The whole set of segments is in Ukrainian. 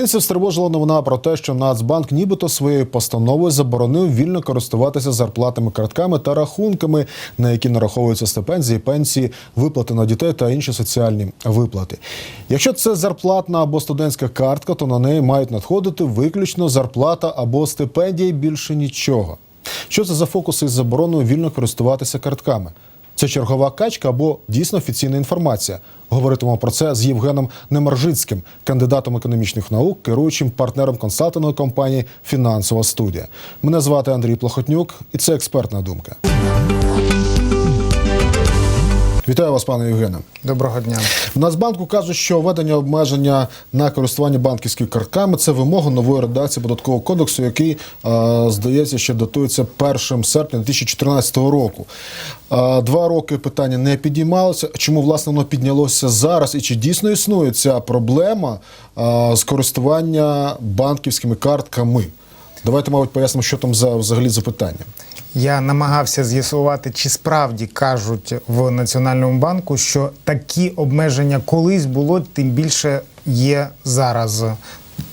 Українців стривожила новина про те, що Нацбанк нібито своєю постановою заборонив вільно користуватися зарплатами картками та рахунками, на які нараховуються стипендії, пенсії, виплати на дітей та інші соціальні виплати. Якщо це зарплатна або студентська картка, то на неї мають надходити виключно зарплата або стипендія більше нічого. Що це за фокуси із забороною вільно користуватися картками? Це чергова качка або дійсно офіційна інформація. Говоритимемо про це з Євгеном Немаржицьким, кандидатом економічних наук, керуючим партнером консалтингової компанії Фінансова студія. Мене звати Андрій Плохотнюк, і це експертна думка. Вітаю вас, пане Євгене. Доброго дня. В Нацбанку кажуть, що введення обмеження на користування банківськими картками це вимога нової редакції податкового кодексу, який е, здається, ще датується 1 серпня 2014 року. Е, Два роки питання не підіймалося. Чому власне воно піднялося зараз? І чи дійсно існує ця проблема е, з користування банківськими картками? Давайте, мабуть, пояснимо, що там за взагалі за питання. Я намагався з'ясувати, чи справді кажуть в Національному банку, що такі обмеження колись було, тим більше є зараз.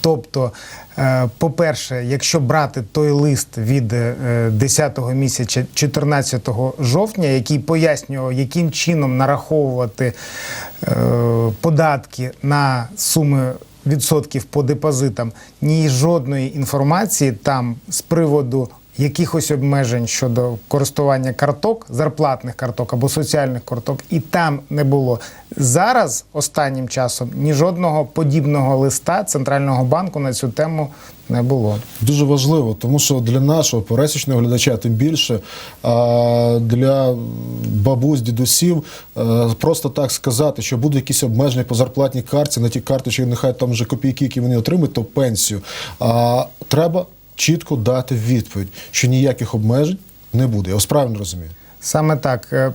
Тобто, е, по-перше, якщо брати той лист від е, 10-го місяця 14 жовтня, який пояснював, яким чином нараховувати е, податки на суми відсотків по депозитам, ні жодної інформації там з приводу якихось обмежень щодо користування карток, зарплатних карток або соціальних карток, і там не було. Зараз останнім часом ні жодного подібного листа центрального банку на цю тему не було. Дуже важливо, тому що для нашого пересічного глядача, тим більше а, для бабусь, дідусів, просто так сказати, що будуть якісь обмеження по зарплатній карті на ті карточки, нехай там вже копійки, які вони отримують, то пенсію. А треба чітко дати відповідь, що ніяких обмежень не буде. Я вас правильно розумію. Саме так. е,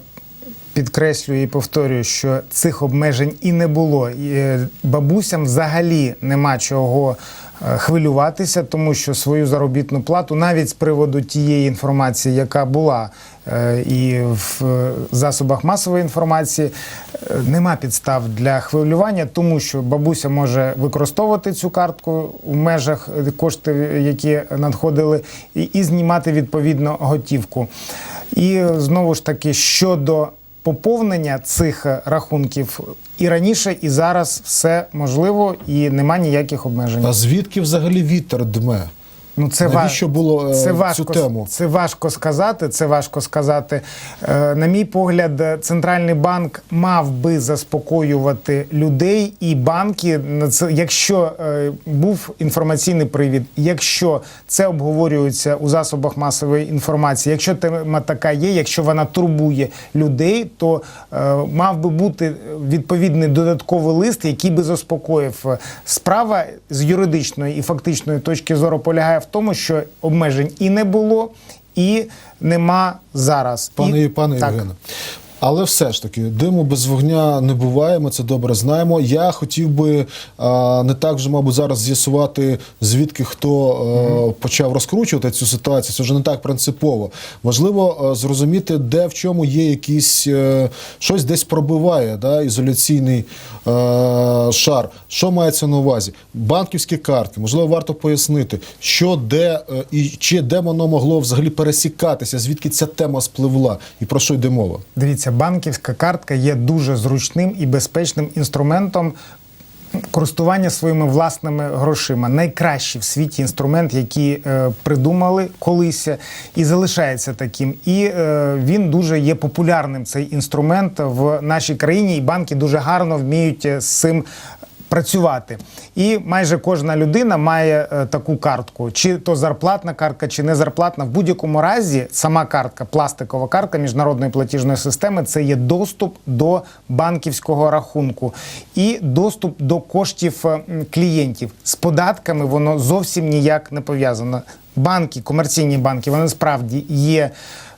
Підкреслюю і повторюю, що цих обмежень і не було. Е, Бабусям взагалі нема чого е, хвилюватися, тому що свою заробітну плату, навіть з приводу тієї інформації, яка була і в засобах масової інформації, нема підстав для хвилювання, тому що бабуся може використовувати цю картку в межах коштів, які надходили, і, і знімати відповідно готівку. І знову ж таки щодо поповнення цих рахунків і раніше, і зараз все можливо, і нема ніяких обмежень. А звідки взагалі вітер дме? Ну, це Навіщо ва- було е, це цю тему? Це важко сказати. Це важко сказати. Е, на мій погляд, е, центральний банк мав би заспокоювати людей і банки. на це- Якщо був інформаційний привід, якщо це обговорюється у засобах масової інформації, якщо тема така є, якщо вона турбує людей, то мав би бути відповідний додатковий лист, який би заспокоїв. Справа з юридичної і фактичної точки зору полягає в тому, що обмежень і не було, і нема зараз. Пане і, пане. Євгене. Але все ж таки, диму без вогня не буває, ми це добре знаємо. Я хотів би а, не так вже, мабуть, зараз з'ясувати, звідки хто е, почав розкручувати цю ситуацію. Це вже не так принципово. Важливо е, зрозуміти, де в чому є якісь е, щось десь пробиває, да, ізоляційний е, шар. Що мається на увазі? Банківські картки, можливо, варто пояснити, що де і чи де воно могло взагалі пересікатися, звідки ця тема спливла і про що йде мова. Дивіться, банківська картка є дуже зручним і безпечним інструментом. Користування своїми власними грошима найкращий в світі інструмент, який е, придумали колись, і залишається таким. І е, він дуже є популярним. Цей інструмент в нашій країні, і банки дуже гарно вміють е, з цим працювати. І майже кожна людина має е, таку картку, чи то зарплатна картка, чи не зарплатна. В будь-якому разі сама картка, пластикова картка міжнародної платіжної системи це є доступ до банківського рахунку і доступ до коштів е, клієнтів. З податками воно зовсім ніяк не пов'язано. Банки, комерційні банки, вони справді є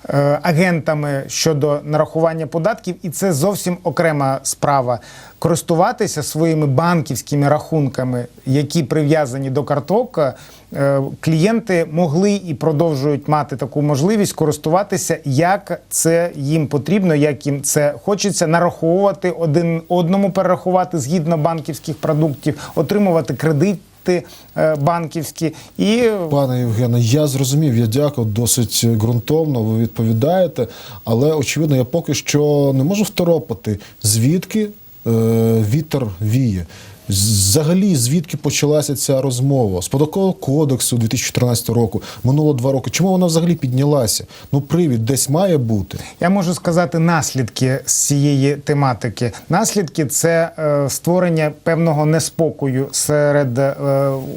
е, агентами щодо нарахування податків, і це зовсім окрема справа. Користуватися своїми банківськими рахунками, які прив'язані до карток, е, клієнти могли і продовжують мати таку можливість користуватися, як це їм потрібно, як їм це хочеться, нараховувати один одному перерахувати згідно банківських продуктів, отримувати кредит. Кошти е, банківські і Пане Євгене, я зрозумів, я дякую, досить ґрунтовно ви відповідаєте, але очевидно, я поки що не можу второпати, звідки е, вітер віє. Взагалі, звідки почалася ця розмова? З податкового кодексу 2014 року, минуло два роки. Чому вона взагалі піднялася? Ну, привід десь має бути. Я можу сказати наслідки з цієї тематики. Наслідки це е, створення певного неспокою серед е,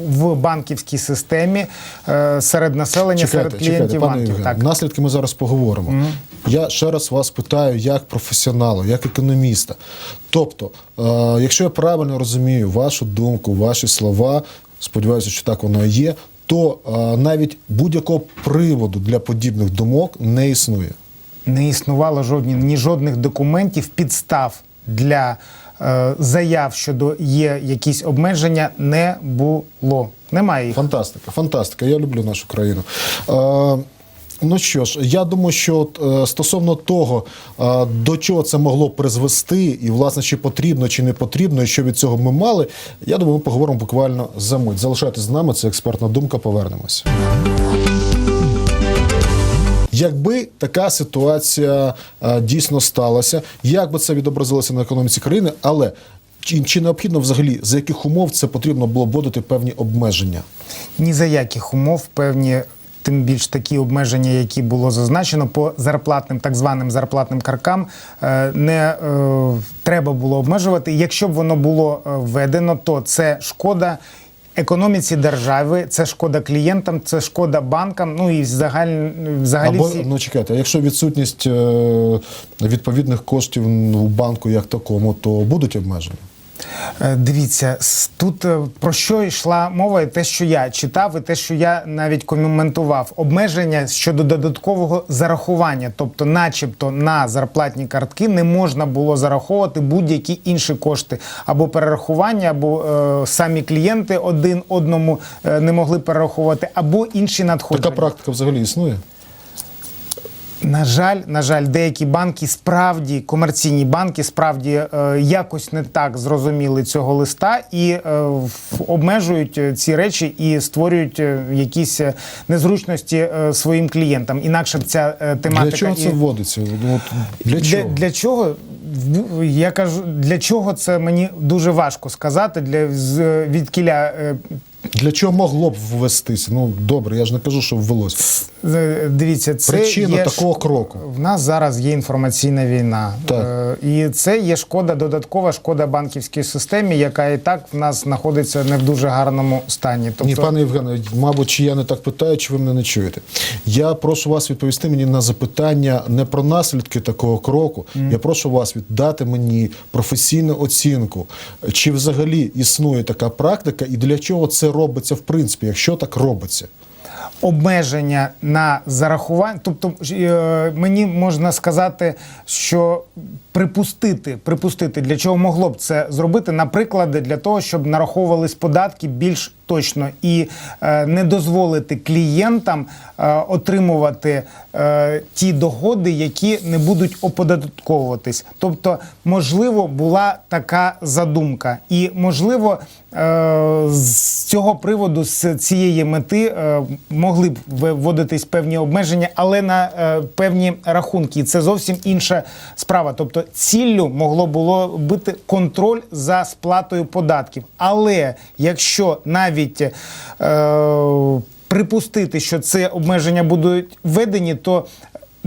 в банківській системі, е, серед населення, серед клієнтів пане банків. Євгене, Так. наслідки ми зараз поговоримо. Я ще раз вас питаю, як професіонала, як економіста. Тобто, е, якщо я правильно розумію вашу думку, ваші слова, сподіваюся, що так воно і є, то е, навіть будь-якого приводу для подібних думок не існує. не існувало жодні ні жодних документів, підстав для е, заяв щодо є якісь обмеження, не було. Немає їх. Фантастика, фантастика. Я люблю нашу країну. Е, ну що ж, я думаю, що от, е, стосовно того, е, до чого це могло призвести, і власне чи потрібно, чи не потрібно, і що від цього ми мали, я думаю, ми поговоримо буквально за мить. Залишайтесь з нами, це експертна думка. Повернемося. Якби така ситуація е, дійсно сталася, як би це відобразилося на економіці країни, але чи, чи необхідно взагалі за яких умов це потрібно було вводити певні обмеження? Ні за яких умов певні. Тим більш такі обмеження, які було зазначено по зарплатним, так званим зарплатним каркам, е, не е, треба було обмежувати. Якщо б воно було е, введено, то це шкода економіці держави, це шкода клієнтам, це шкода банкам. Ну і взагалі, взагалі Або всі... ну чекайте, а якщо відсутність відповідних коштів у банку як такому, то будуть обмеження? Е, Дивіться, тут е, про що йшла мова, і те, що я читав, і те, що я навіть коментував, обмеження щодо додаткового зарахування, тобто, начебто, на зарплатні картки не можна було зараховувати будь-які інші кошти або перерахування, або е, самі клієнти один одному е, не могли перераховувати, або інші надходження. Така практика взагалі існує? На жаль, на жаль, деякі банки справді комерційні банки справді е, якось не так зрозуміли цього листа і е, обмежують е, ці речі і створюють е, якісь е, незручності е, своїм клієнтам. Інакше б ця е, тематика Для чого і- це вводиться? От для для, чого? для чого В- я кажу, для чого це мені дуже важко сказати. Для від кіля Для чого могло б ввестися? Ну добре, я ж не кажу, що ввелося. Е, Дивіться, це Причина є такого ш- кроку. В нас зараз є інформаційна війна, Так. Е, і це є шкода, додаткова шкода банківській системі, яка і так в нас знаходиться не в дуже гарному стані. Тобто, Ні, пане Євгене, мабуть, чи я не так питаю, чи ви мене не чуєте. Я прошу вас відповісти мені на запитання не про наслідки такого кроку. Я прошу вас віддати мені професійну оцінку, чи взагалі існує така практика, і для чого це робиться в принципі, якщо так робиться. обмеження на зарахування. Тобто, е, мені можна сказати, що припустити, припустити, для чого могло б це зробити, наприклад, для того, щоб нараховувались податки більш точно і е, не дозволити клієнтам е, отримувати е, ті доходи, які не будуть оподатковуватись. Тобто, можливо, була така задумка, і можливо, е, з цього приводу, з цієї мети е, могли б вводитись певні обмеження, але на е, певні рахунки. І це зовсім інша справа. Тобто, ціллю могло було бути контроль за сплатою податків. Але якщо навіть е, припустити, що це обмеження будуть введені, то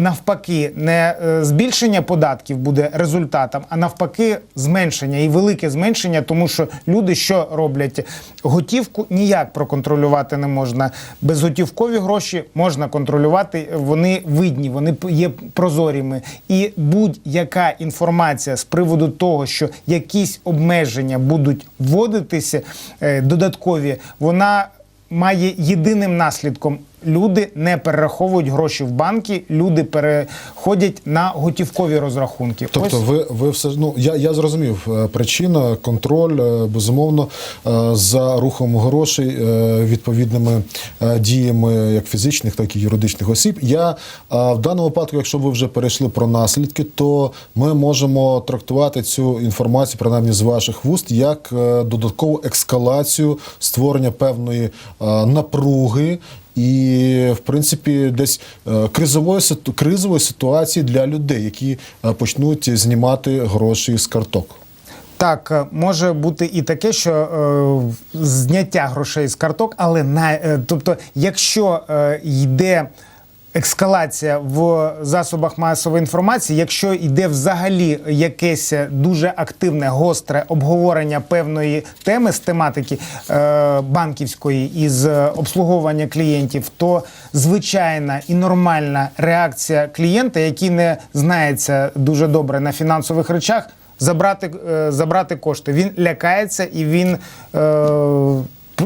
навпаки не е, збільшення податків буде результатом, а навпаки, зменшення і велике зменшення, тому що люди що роблять? Готівку ніяк проконтролювати не можна. Безготівкові гроші можна контролювати, вони видні, вони є прозоріми. І будь-яка інформація з приводу того, що якісь обмеження будуть вводитися е, додаткові, вона має єдиним наслідком люди не перераховують гроші в банки, люди переходять на готівкові розрахунки. Тобто, Ось- ви, ви все ну я, я зрозумів. е, Причина, контроль, е, безумовно, е, за рухом грошей відповідними діями як фізичних, так і юридичних осіб. Я в даному випадку, якщо ви вже перейшли про наслідки, то ми можемо трактувати цю інформацію, принаймні з ваших вуст, як додаткову ескалацію створення певної напруги. І, в принципі, десь е, кризової кризової ситуації для людей, які е, почнуть знімати гроші з карток. Так, е, може бути і таке, що е, зняття грошей з карток, але на, е, тобто, якщо е, йде ескалація в засобах масової інформації, якщо йде взагалі якесь дуже активне, гостре обговорення певної теми з тематики е, банківської із обслуговування клієнтів, то звичайна і нормальна реакція клієнта, який не знається дуже добре на фінансових речах забрати, е, забрати кошти. Він лякається і він е,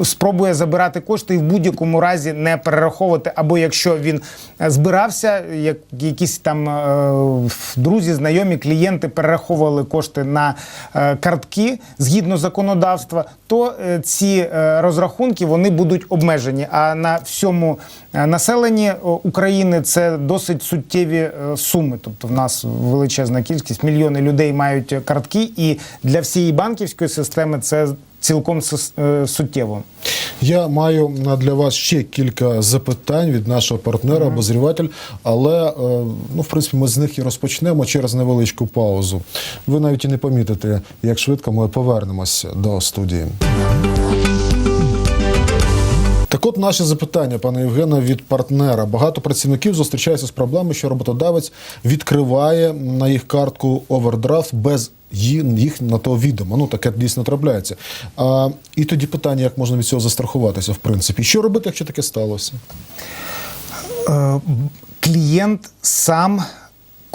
спробує забирати кошти і в будь-якому разі не перераховувати. Або якщо він е, збирався, як якісь там е, друзі, знайомі, клієнти перераховували кошти на е, картки згідно законодавства, то ці розрахунки вони будуть обмежені. А на всьому населенні України це досить суттєві суми. Тобто, в нас величезна кількість, мільйони людей мають картки, і для всієї банківської системи це цілком е, суттєво. Я маю для вас ще кілька запитань від нашого партнера, обозріватель, але е, ну, в принципі, ми з них і розпочнемо через невеличку паузу. Ви навіть і не помітите, як швидко ми повернемося до студії. Так от наше запитання, пане Євгене, від партнера. Багато працівників зустрічаються з проблемою, що роботодавець відкриває на їх картку овердрафт без їх на то відомо. Ну таке дійсно трапляється. А, і тоді питання, як можна від цього застрахуватися, в принципі. Що робити, якщо таке сталося? Е, клієнт сам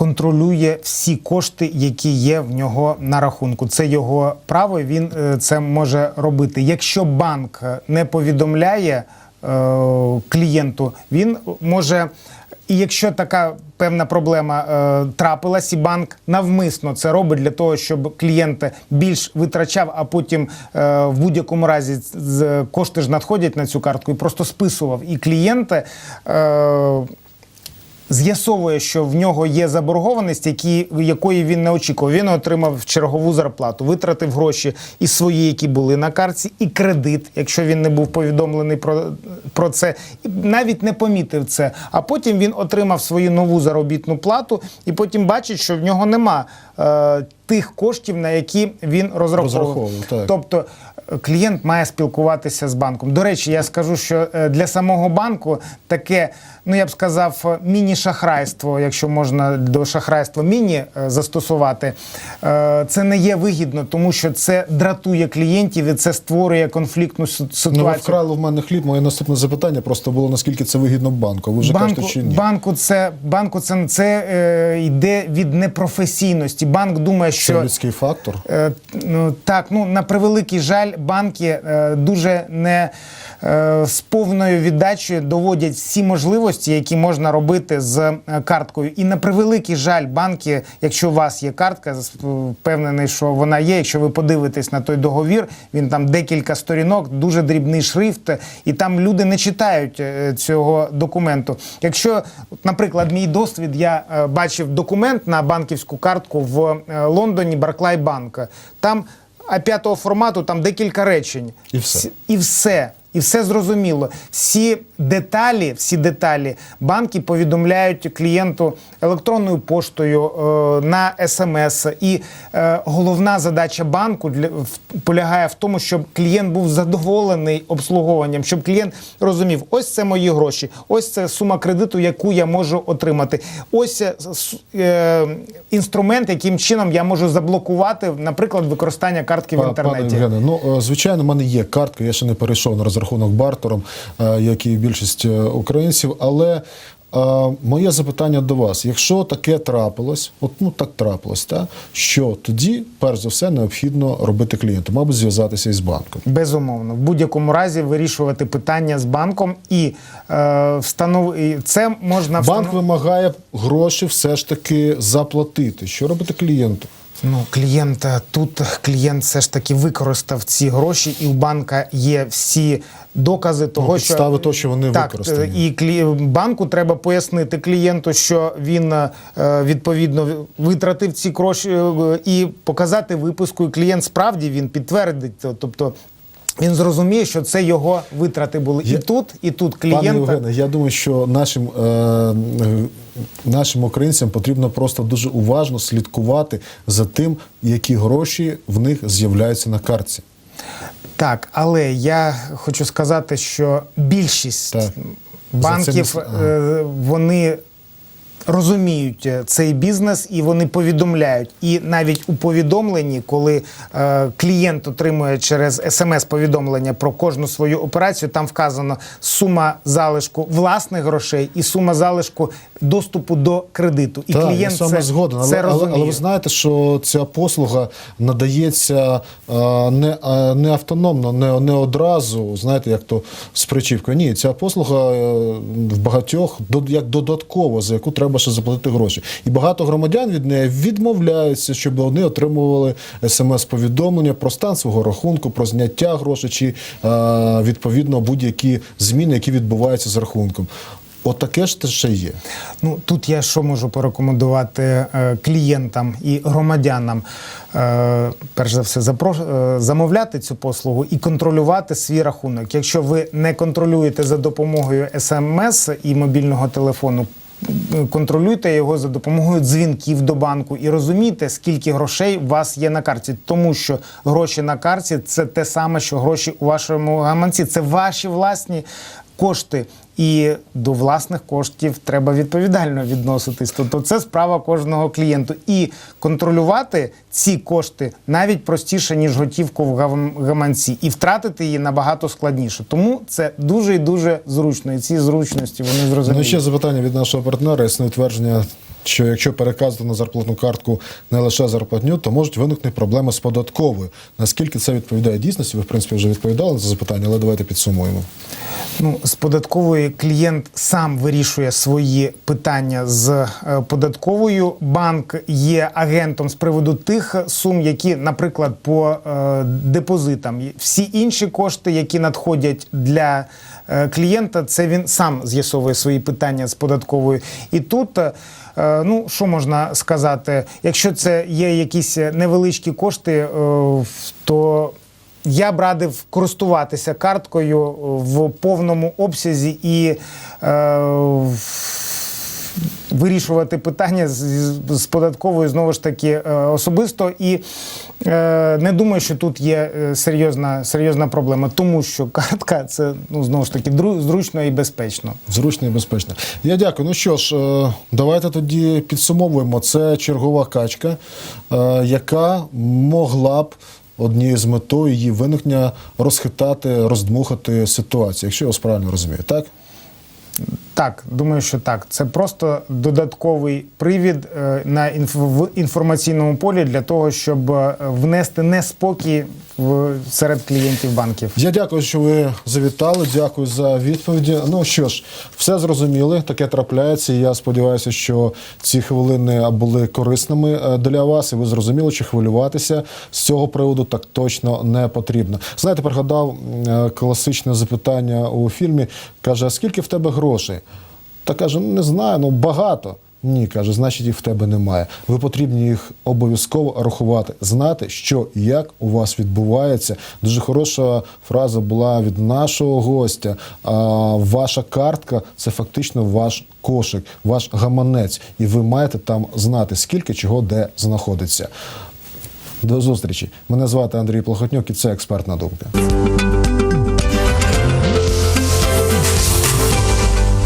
контролює всі кошти, які є в нього на рахунку. Це його право, він е, це може робити. Якщо банк не повідомляє е, клієнту, він може. І якщо така певна проблема е, трапилась, і банк навмисно це робить для того, щоб клієнт більш витрачав, а потім е, в будь-якому разі з, кошти ж надходять на цю картку і просто списував. І клієнти. Е, З'ясовує, що в нього є заборгованість, які, якої він не очікував. Він отримав чергову зарплату, витратив гроші і свої, які були на картці, і кредит, якщо він не був повідомлений про, про це, і навіть не помітив це. А потім він отримав свою нову заробітну плату, і потім бачить, що в нього нема тих коштів, на які він розраховував. Розраховував, так. Тобто е, клієнт має спілкуватися з банком. До речі, я скажу, що е, для самого банку таке, ну я б сказав, е, міні-шахрайство, якщо можна до шахрайства міні е, застосувати, е, це не є вигідно, тому що це дратує клієнтів і це створює конфліктну су- Ну, ви вкрали в мене хліб. Моє наступне запитання просто було наскільки це вигідно банку. Ви вже банку, кажете, чи ні? банку це банку це, це е, йде від непрофесійності. Банк думає, Це що людський фактор. Е, ну, так, ну на превеликий жаль, банки е, дуже не з повною віддачею доводять всі можливості, які можна робити з е, карткою. І на превеликий жаль, банки, якщо у вас є картка, впевнений, що вона є. Якщо ви подивитесь на той договір, він там декілька сторінок, дуже дрібний шрифт, і там люди не читають е, цього документу. Якщо, наприклад, мій досвід, я е, бачив документ на банківську картку в е, Лондоні Барклай Банк. Там А5 формату, там декілька речень. І все. І все. І все зрозуміло. Всі деталі, всі деталі банки повідомляють клієнту електронною поштою е, на смс. І е, головна задача банку для в- полягає в тому, щоб клієнт був задоволений обслуговуванням, щоб клієнт розумів, ось це мої гроші, ось це сума кредиту, яку я можу отримати. Ось е, е, інструмент, яким чином я можу заблокувати, наприклад, використання картки в інтернеті. Пане Євгене, ну звичайно, в мене є картка. Я ще не перейшов на розрахунок бартером, е, як і більшість е, українців. Але е, моє запитання до вас: якщо таке трапилось, от ну так трапилось, та що тоді, перш за все, необхідно робити клієнту, мабуть, зв'язатися із банком. Безумовно, в будь-якому разі вирішувати питання з банком і е, встанов... і це можна Банк вимагає гроші все ж таки заплатити. Що робити клієнту? Ну, клієнт тут клієнт все ж таки використав ці гроші, і у банка є всі докази того, що підстави того, що вони так, використані. І клі... банку треба пояснити клієнту, що він е, відповідно витратив ці гроші е, і показати виписку. І клієнт справді він підтвердить. Тобто він зрозуміє, що це його витрати були Я- і тут, і тут Пане. Євгене, я думаю, що нашим, е, нашим українцям потрібно просто дуже уважно слідкувати за тим, які гроші в них з'являються на картці. Так, але я хочу сказати, що більшість Так. банків цим- е, вони розуміють е, цей бізнес і вони повідомляють. І навіть у повідомленні, коли е, клієнт отримує через смс-повідомлення про кожну свою операцію, там вказано сума залишку власних грошей і сума залишку доступу до кредиту. І Так, клієнт це, згоден, але, це але, розуміє. але ви знаєте, що ця послуга надається е, не, е, не автономно, не, не одразу, знаєте, як то з причівкою. Ні, ця послуга е, в багатьох до- як додатково, за яку треба ще заплатити гроші. І багато громадян від неї відмовляються, щоб вони отримували смс-повідомлення про стан свого рахунку, про зняття грошей чи е, відповідно будь-які зміни, які відбуваються з рахунком. От таке ж те ще є. Ну тут я що можу порекомендувати е, клієнтам і громадянам. Е, перш за все, запро- е, замовляти цю послугу і контролювати свій рахунок. Якщо ви не контролюєте за допомогою смс і мобільного телефону. Контролюйте його за допомогою дзвінків до банку і розумійте, скільки грошей у вас є на карті, тому що гроші на карті це те саме, що гроші у вашому гаманці. Це ваші власні кошти. І до власних коштів треба відповідально відноситись. Тобто це справа кожного клієнту. І контролювати ці кошти навіть простіше, ніж готівку в гам- гаманці, і втратити її набагато складніше. Тому це дуже і дуже зручно. І ці зручності вони Ну, ще запитання від нашого партнера. Існує твердження, що якщо переказувати на зарплатну картку не лише зарплатню, то можуть виникнути проблеми з податковою. Наскільки це відповідає дійсності? Ви, в принципі, вже відповідали це запитання, але давайте підсумуємо. Ну, з податкової клієнт сам вирішує свої питання з е, податковою. Банк є агентом з приводу тих сум, які, наприклад, по е, депозитам. Всі інші кошти, які надходять для е, клієнта, це він сам з'ясовує свої питання з податковою. І тут. Е, Е, Ну, що можна сказати? Якщо це є якісь невеличкі кошти, е, то я б радив користуватися карткою в повному обсязі і е, вирішувати питання з, з податковою знову ж таки е, особисто. І е, не думаю, що тут є е, серйозна, серйозна проблема, тому що картка це ну знову ж таки зручно і безпечно. Зручно і безпечно. Я дякую. Ну що ж, е, давайте тоді підсумовуємо. Це чергова качка, яка могла б. Однією з метою її виникнення розхитати, роздмухати ситуацію, якщо я вас правильно розумію, так? Так, думаю, що так. Це просто додатковий привід е, на інф- в інформаційному полі для того, щоб е, внести неспокій в серед клієнтів банків. Я дякую, що ви завітали. Дякую за відповіді. Ну що ж, все зрозуміли. Таке трапляється. Я сподіваюся, що ці хвилини були корисними е, для вас, і ви зрозуміли, що хвилюватися з цього приводу так точно не потрібно. Знаєте, пригадав класичне запитання у фільмі. каже: а скільки в тебе грошей? Та каже: ну не знаю, ну багато. Ні, каже, значить їх в тебе немає. Ви потрібні їх обов'язково рахувати, знати, що і як у вас відбувається. Дуже хороша фраза була від нашого гостя. А, ваша картка це фактично ваш кошик, ваш гаманець, і ви маєте там знати, скільки чого де знаходиться. До зустрічі. Мене звати Андрій Плохотнюк, і це експертна думка.